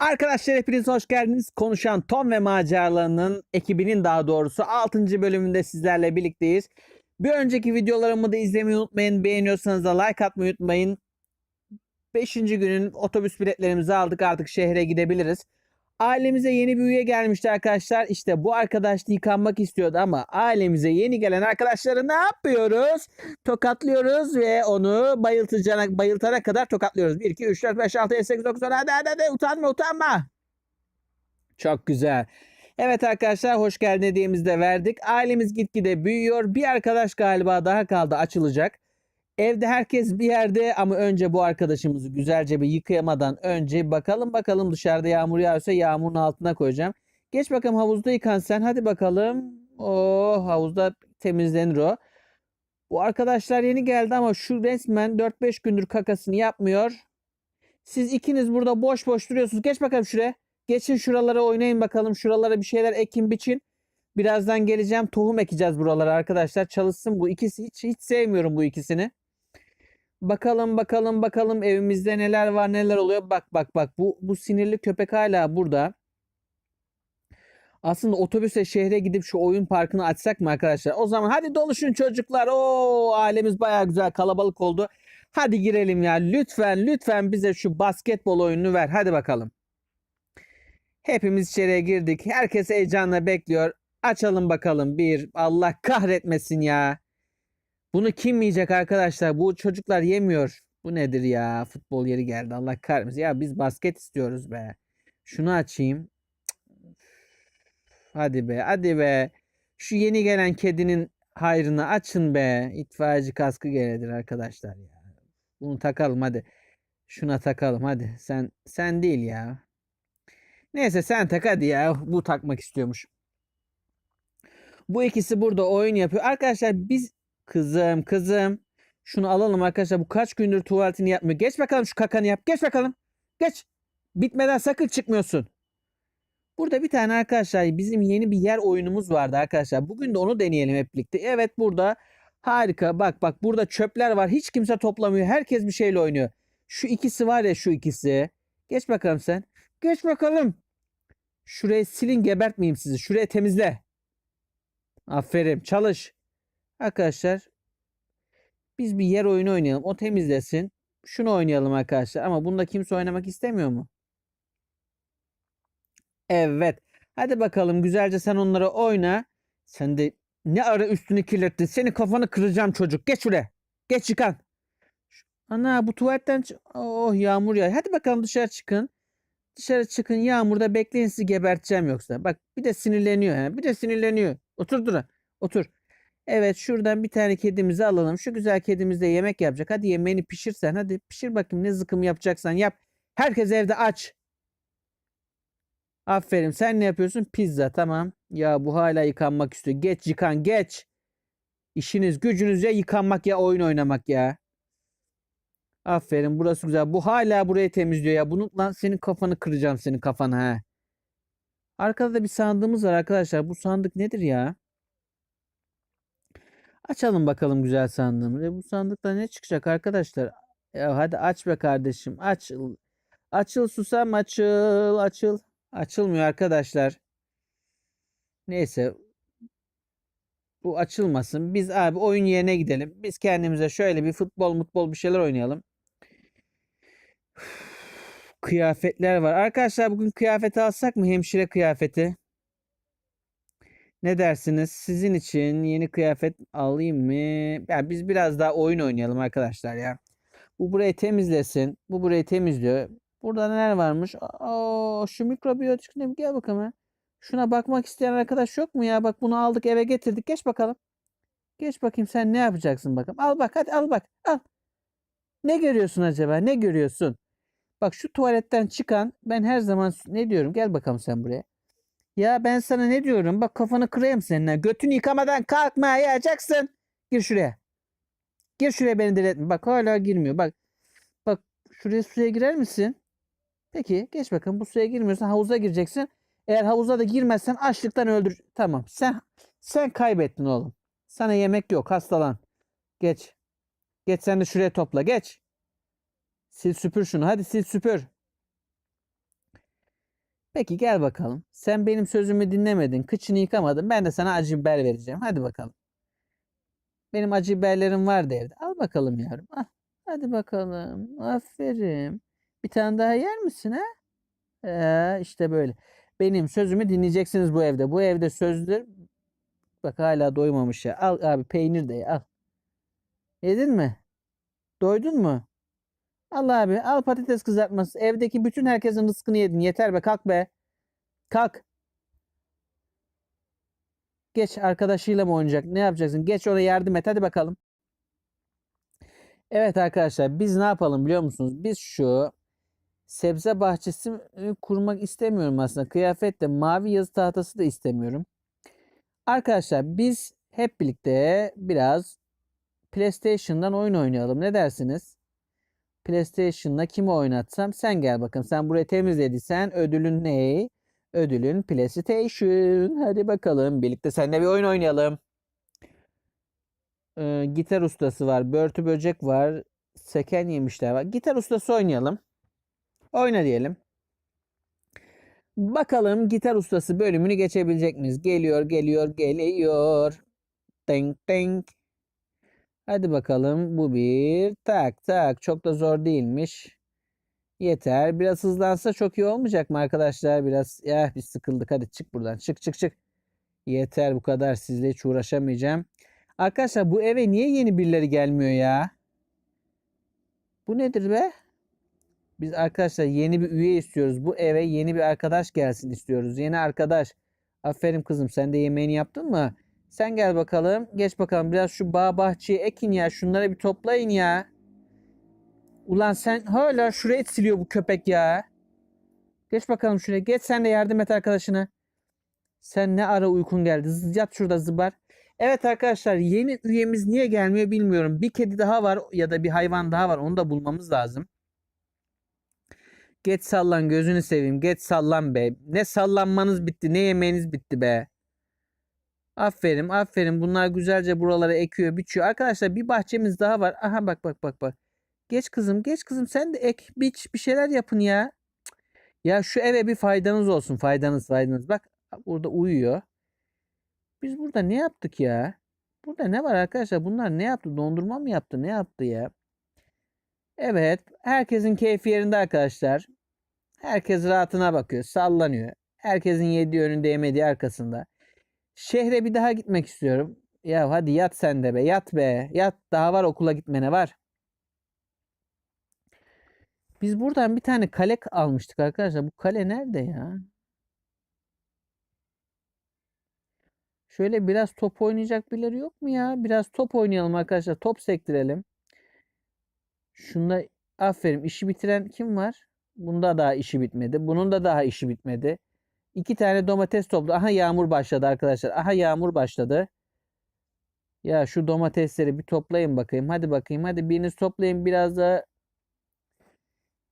Arkadaşlar hepiniz hoş geldiniz. Konuşan Tom ve maceralarının ekibinin daha doğrusu 6. bölümünde sizlerle birlikteyiz. Bir önceki videolarımı da izlemeyi unutmayın. Beğeniyorsanız da like atmayı unutmayın. 5. günün otobüs biletlerimizi aldık artık şehre gidebiliriz. Ailemize yeni bir üye gelmişti arkadaşlar. İşte bu arkadaş da yıkanmak istiyordu ama ailemize yeni gelen arkadaşları ne yapıyoruz? Tokatlıyoruz ve onu bayıltacana, bayıltana kadar tokatlıyoruz. 1, 2, 3, 4, 5, 6, 7, 8, 9, 10. Hadi hadi hadi utanma utanma. Çok güzel. Evet arkadaşlar hoş geldin hediyemizi de verdik. Ailemiz gitgide büyüyor. Bir arkadaş galiba daha kaldı açılacak. Evde herkes bir yerde ama önce bu arkadaşımızı güzelce bir yıkayamadan önce bakalım bakalım dışarıda yağmur yağıyorsa yağmurun altına koyacağım. Geç bakalım havuzda yıkan sen hadi bakalım. Oh havuzda temizlenir o. Bu arkadaşlar yeni geldi ama şu resmen 4-5 gündür kakasını yapmıyor. Siz ikiniz burada boş boş duruyorsunuz. Geç bakalım şuraya. Geçin şuralara oynayın bakalım. Şuralara bir şeyler ekin biçin. Birazdan geleceğim. Tohum ekeceğiz buralara arkadaşlar. Çalışsın bu ikisi. Hiç, hiç sevmiyorum bu ikisini. Bakalım bakalım bakalım evimizde neler var neler oluyor. Bak bak bak bu bu sinirli köpek hala burada. Aslında otobüse şehre gidip şu oyun parkını açsak mı arkadaşlar? O zaman hadi doluşun çocuklar. Oo ailemiz baya güzel kalabalık oldu. Hadi girelim ya. Lütfen lütfen bize şu basketbol oyununu ver. Hadi bakalım. Hepimiz içeriye girdik. Herkes heyecanla bekliyor. Açalım bakalım bir. Allah kahretmesin ya. Bunu kim yiyecek arkadaşlar? Bu çocuklar yemiyor. Bu nedir ya? Futbol yeri geldi. Allah kahretmesin. Ya biz basket istiyoruz be. Şunu açayım. Hadi be. Hadi be. Şu yeni gelen kedinin hayrını açın be. İtfaiyeci kaskı geledir arkadaşlar ya. Bunu takalım hadi. Şuna takalım hadi. Sen sen değil ya. Neyse sen tak hadi ya. Bu takmak istiyormuş. Bu ikisi burada oyun yapıyor. Arkadaşlar biz kızım kızım şunu alalım arkadaşlar. Bu kaç gündür tuvaletini yapmıyor. Geç bakalım şu kakanı yap. Geç bakalım. Geç. Bitmeden sakın çıkmıyorsun. Burada bir tane arkadaşlar bizim yeni bir yer oyunumuz vardı arkadaşlar. Bugün de onu deneyelim hep birlikte. Evet burada harika. Bak bak burada çöpler var. Hiç kimse toplamıyor. Herkes bir şeyle oynuyor. Şu ikisi var ya şu ikisi. Geç bakalım sen. Geç bakalım. Şurayı silin gebertmeyeyim sizi. Şurayı temizle. Aferin. Çalış. Arkadaşlar biz bir yer oyunu oynayalım. O temizlesin. Şunu oynayalım arkadaşlar. Ama bunda kimse oynamak istemiyor mu? Evet. Hadi bakalım güzelce sen onlara oyna. Sen de ne ara üstünü kirlettin. Senin kafanı kıracağım çocuk. Geç şuraya. Geç yıkan. Ana bu tuvaletten oh yağmur ya. Hadi bakalım dışarı çıkın. Dışarı çıkın yağmurda bekleyin sizi geberteceğim yoksa. Bak bir de sinirleniyor. He. Bir de sinirleniyor. Otur dur. Otur. Evet şuradan bir tane kedimizi alalım. Şu güzel kedimiz de yemek yapacak. Hadi yemeğini pişirsen. Hadi pişir bakayım ne zıkım yapacaksan yap. Herkes evde aç. Aferin. Sen ne yapıyorsun? Pizza. Tamam. Ya bu hala yıkanmak istiyor. Geç yıkan geç. İşiniz gücünüz ya yıkanmak ya oyun oynamak ya. Aferin burası güzel. Bu hala burayı temizliyor ya. Bunu lan senin kafanı kıracağım senin kafanı ha. Arkada da bir sandığımız var arkadaşlar. Bu sandık nedir ya? Açalım bakalım güzel sandığımızı. Bu sandıkta ne çıkacak arkadaşlar? Ya hadi aç be kardeşim. Aç. Açıl susam açıl açıl. Açılmıyor arkadaşlar. Neyse. Bu açılmasın. Biz abi oyun yerine gidelim. Biz kendimize şöyle bir futbol mutbol bir şeyler oynayalım. Kıyafetler var. Arkadaşlar bugün kıyafeti alsak mı? Hemşire kıyafeti. Ne dersiniz? Sizin için yeni kıyafet alayım mı? Ya biz biraz daha oyun oynayalım arkadaşlar ya. Bu burayı temizlesin. Bu burayı temizliyor. Burada neler varmış? Aa, şu mikrobiyotik ne? Gel bakalım ha. Şuna bakmak isteyen arkadaş yok mu ya? Bak bunu aldık eve getirdik. Geç bakalım. Geç bakayım sen ne yapacaksın bakalım. Al bak hadi al bak. Al. Ne görüyorsun acaba? Ne görüyorsun? Bak şu tuvaletten çıkan ben her zaman ne diyorum? Gel bakalım sen buraya. Ya ben sana ne diyorum? Bak kafanı kırayım seninle. Götünü yıkamadan kalkmayacaksın. Gir şuraya. Gir şuraya beni delirtme. Bak hala girmiyor. Bak. Bak şuraya suya girer misin? Peki geç bakın. Bu suya girmiyorsan havuza gireceksin. Eğer havuza da girmezsen açlıktan öldür. Tamam. Sen sen kaybettin oğlum. Sana yemek yok. Hastalan. Geç. Geç sen de şuraya topla. Geç. Sil süpür şunu. Hadi sil süpür. Peki gel bakalım. Sen benim sözümü dinlemedin. Kıçını yıkamadın. Ben de sana acı biber vereceğim. Hadi bakalım. Benim acı biberlerim vardı evde. Al bakalım yavrum. Al. Hadi bakalım. Aferin. Bir tane daha yer misin ha? Ee, işte böyle. Benim sözümü dinleyeceksiniz bu evde. Bu evde sözdür. Bak hala doymamış ya. Al abi peynir de ye, al. Yedin mi? Doydun mu? Al abi al patates kızartması. Evdeki bütün herkesin rızkını yedin. Yeter be kalk be. Kalk. Geç arkadaşıyla mı oynayacak? Ne yapacaksın? Geç ona yardım et. Hadi bakalım. Evet arkadaşlar biz ne yapalım biliyor musunuz? Biz şu sebze bahçesi kurmak istemiyorum aslında. Kıyafetle mavi yazı tahtası da istemiyorum. Arkadaşlar biz hep birlikte biraz PlayStation'dan oyun oynayalım. Ne dersiniz? PlayStation'la kimi oynatsam sen gel bakalım. Sen burayı temizlediysen ödülün ne? Ödülün PlayStation. Hadi bakalım birlikte seninle bir oyun oynayalım. Ee, gitar ustası var. Börtü böcek var. Seken yemişler var. Gitar ustası oynayalım. Oyna diyelim. Bakalım gitar ustası bölümünü geçebilecek miyiz? Geliyor, geliyor, geliyor. Ding ding. Hadi bakalım bu bir. Tak tak. Çok da zor değilmiş. Yeter. Biraz hızlansa çok iyi olmayacak mı arkadaşlar? Biraz ya biz sıkıldık. Hadi çık buradan. Çık çık çık. Yeter bu kadar. Sizle hiç uğraşamayacağım. Arkadaşlar bu eve niye yeni birileri gelmiyor ya? Bu nedir be? Biz arkadaşlar yeni bir üye istiyoruz. Bu eve yeni bir arkadaş gelsin istiyoruz. Yeni arkadaş. Aferin kızım sen de yemeğini yaptın mı? Sen gel bakalım. Geç bakalım. Biraz şu bağ bahçeyi ekin ya. Şunları bir toplayın ya. Ulan sen hala şurayı siliyor bu köpek ya. Geç bakalım şuraya. Geç sen de yardım et arkadaşına. Sen ne ara uykun geldi. Z- Yat şurada zıbar. Evet arkadaşlar yeni üyemiz niye gelmiyor bilmiyorum. Bir kedi daha var ya da bir hayvan daha var. Onu da bulmamız lazım. Geç sallan gözünü seveyim. Geç sallan be. Ne sallanmanız bitti ne yemeğiniz bitti be. Aferin aferin bunlar güzelce buralara ekiyor biçiyor. Arkadaşlar bir bahçemiz daha var. Aha bak bak bak bak. Geç kızım geç kızım sen de ek biç bir şeyler yapın ya. Ya şu eve bir faydanız olsun faydanız faydanız. Bak burada uyuyor. Biz burada ne yaptık ya? Burada ne var arkadaşlar? Bunlar ne yaptı? Dondurma mı yaptı? Ne yaptı ya? Evet. Herkesin keyfi yerinde arkadaşlar. Herkes rahatına bakıyor. Sallanıyor. Herkesin yediği önünde yemediği arkasında. Şehre bir daha gitmek istiyorum. Ya hadi yat sen de be. Yat be. Yat. Daha var okula gitmene var. Biz buradan bir tane kale almıştık arkadaşlar. Bu kale nerede ya? Şöyle biraz top oynayacak birileri yok mu ya? Biraz top oynayalım arkadaşlar. Top sektirelim. Şunda aferin işi bitiren kim var? Bunda daha işi bitmedi. Bunun da daha işi bitmedi. İki tane domates toplu. Aha yağmur başladı arkadaşlar. Aha yağmur başladı. Ya şu domatesleri bir toplayın bakayım. Hadi bakayım. Hadi biriniz toplayın. Biraz da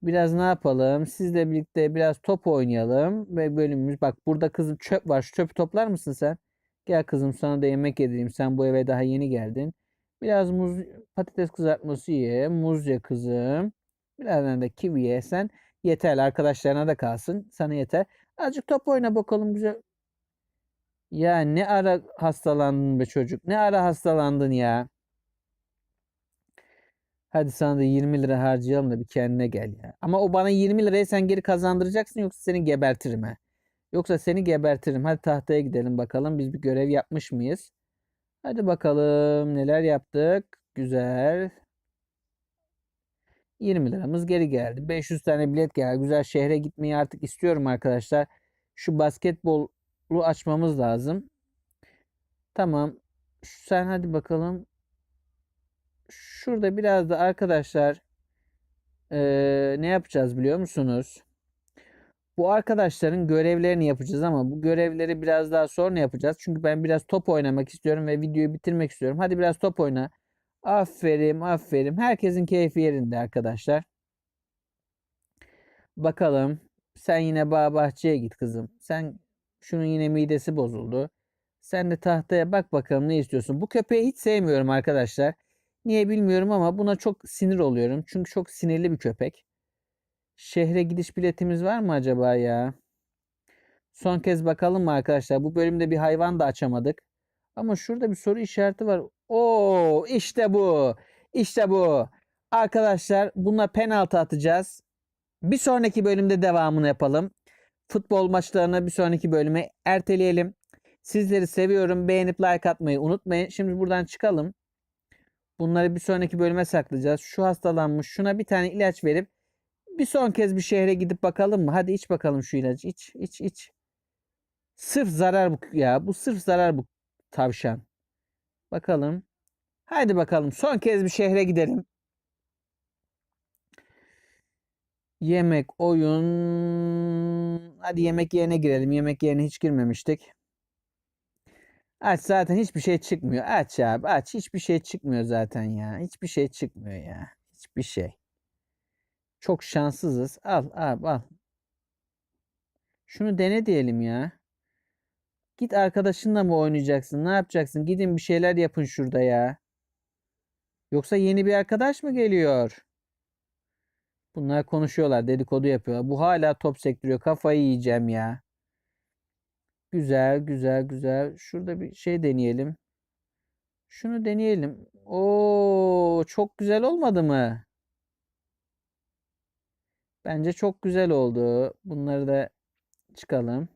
biraz ne yapalım? Sizle birlikte biraz top oynayalım. Ve bölümümüz. Bak burada kızım çöp var. Şu çöpü toplar mısın sen? Gel kızım sana da yemek yedireyim. Sen bu eve daha yeni geldin. Biraz muz patates kızartması ye. Muz ye kızım. Birazdan da kivi ye sen. Yeter arkadaşlarına da kalsın. Sana yeter. Azıcık top oyna bakalım güzel. Ya ne ara hastalandın be çocuk. Ne ara hastalandın ya. Hadi sana da 20 lira harcayalım da bir kendine gel ya. Ama o bana 20 lirayı sen geri kazandıracaksın yoksa seni gebertirim ha. Yoksa seni gebertirim. Hadi tahtaya gidelim bakalım biz bir görev yapmış mıyız? Hadi bakalım neler yaptık. Güzel. 20 liramız geri geldi. 500 tane bilet geldi. Güzel şehre gitmeyi artık istiyorum arkadaşlar. Şu basketbolu açmamız lazım. Tamam. Sen hadi bakalım. Şurada biraz da arkadaşlar eee, ne yapacağız biliyor musunuz? Bu arkadaşların görevlerini yapacağız ama bu görevleri biraz daha sonra yapacağız. Çünkü ben biraz top oynamak istiyorum ve videoyu bitirmek istiyorum. Hadi biraz top oyna. Aferin, aferin. Herkesin keyfi yerinde arkadaşlar. Bakalım. Sen yine bağ bahçeye git kızım. Sen şunun yine midesi bozuldu. Sen de tahtaya bak bakalım ne istiyorsun. Bu köpeği hiç sevmiyorum arkadaşlar. Niye bilmiyorum ama buna çok sinir oluyorum. Çünkü çok sinirli bir köpek. Şehre gidiş biletimiz var mı acaba ya? Son kez bakalım mı arkadaşlar? Bu bölümde bir hayvan da açamadık. Ama şurada bir soru işareti var. Oo işte bu. İşte bu. Arkadaşlar buna penaltı atacağız. Bir sonraki bölümde devamını yapalım. Futbol maçlarını bir sonraki bölüme erteleyelim. Sizleri seviyorum. Beğenip like atmayı unutmayın. Şimdi buradan çıkalım. Bunları bir sonraki bölüme saklayacağız. Şu hastalanmış. Şuna bir tane ilaç verip bir son kez bir şehre gidip bakalım mı? Hadi iç bakalım şu ilacı. İç, iç, iç. Sırf zarar bu ya. Bu sırf zarar bu tavşan. Bakalım. Haydi bakalım. Son kez bir şehre gidelim. Yemek, oyun. Hadi yemek yerine girelim. Yemek yerine hiç girmemiştik. Aç zaten hiçbir şey çıkmıyor. Aç abi aç. Hiçbir şey çıkmıyor zaten ya. Hiçbir şey çıkmıyor ya. Hiçbir şey. Çok şanssızız. Al abi al. Şunu dene diyelim ya. Git arkadaşınla mı oynayacaksın? Ne yapacaksın? Gidin bir şeyler yapın şurada ya. Yoksa yeni bir arkadaş mı geliyor? Bunlar konuşuyorlar, dedikodu yapıyorlar. Bu hala top sektiriyor. Kafayı yiyeceğim ya. Güzel, güzel, güzel. Şurada bir şey deneyelim. Şunu deneyelim. Oo, çok güzel olmadı mı? Bence çok güzel oldu. Bunları da çıkalım.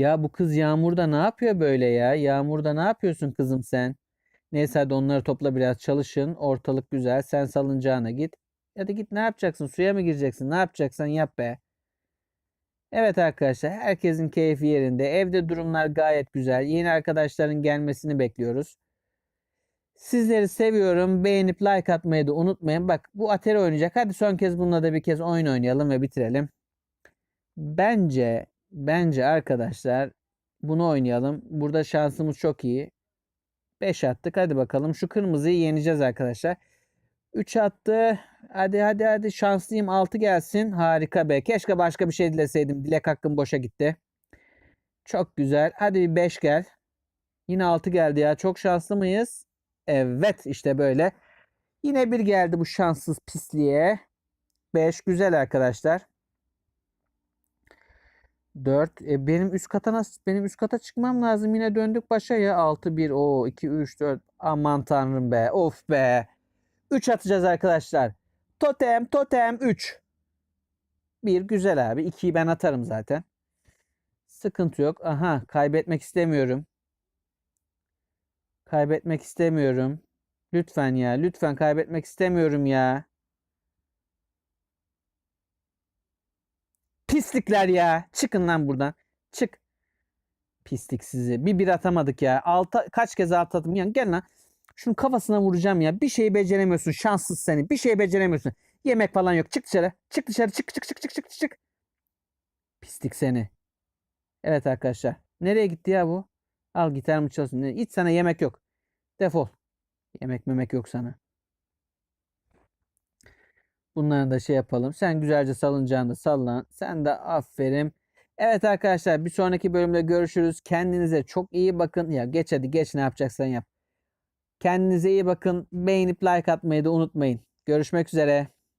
Ya bu kız Yağmur'da ne yapıyor böyle ya? Yağmur'da ne yapıyorsun kızım sen? Neyse hadi onları topla biraz çalışın. Ortalık güzel. Sen salıncağına git. Ya da git ne yapacaksın? Suya mı gireceksin? Ne yapacaksan yap be. Evet arkadaşlar herkesin keyfi yerinde. Evde durumlar gayet güzel. Yeni arkadaşların gelmesini bekliyoruz. Sizleri seviyorum. Beğenip like atmayı da unutmayın. Bak bu Atari oynayacak. Hadi son kez bununla da bir kez oyun oynayalım ve bitirelim. Bence bence arkadaşlar bunu oynayalım. Burada şansımız çok iyi. 5 attık. Hadi bakalım. Şu kırmızıyı yeneceğiz arkadaşlar. 3 attı. Hadi hadi hadi şanslıyım 6 gelsin. Harika be. Keşke başka bir şey dileseydim. Dilek hakkım boşa gitti. Çok güzel. Hadi bir 5 gel. Yine 6 geldi ya. Çok şanslı mıyız? Evet işte böyle. Yine bir geldi bu şanssız pisliğe. 5 güzel arkadaşlar. 4 e, benim üst kata nasıl benim üst kata çıkmam lazım. Yine döndük başa ya. 6 1 o 2 3 4 aman tanrım be. Of be. 3 atacağız arkadaşlar. Totem, totem 3. Bir güzel abi. 2'yi ben atarım zaten. Sıkıntı yok. Aha kaybetmek istemiyorum. Kaybetmek istemiyorum. Lütfen ya. Lütfen kaybetmek istemiyorum ya. Pislikler ya. Çıkın lan buradan. Çık. Pislik sizi. Bir bir atamadık ya. Alta, kaç kez alt. Yani gel lan. Şunun kafasına vuracağım ya. Bir şeyi beceremiyorsun. Şanssız seni. Bir şeyi beceremiyorsun. Yemek falan yok. Çık dışarı. Çık dışarı. Çık çık çık çık çık çık. Pislik seni. Evet arkadaşlar. Nereye gitti ya bu? Al gitarımı çalsın. Hiç sana yemek yok. Defol. Yemek memek yok sana. Bunları da şey yapalım. Sen güzelce salıncağında sallan. Sen de aferin. Evet arkadaşlar bir sonraki bölümde görüşürüz. Kendinize çok iyi bakın. Ya geç hadi geç ne yapacaksan yap. Kendinize iyi bakın. Beğenip like atmayı da unutmayın. Görüşmek üzere.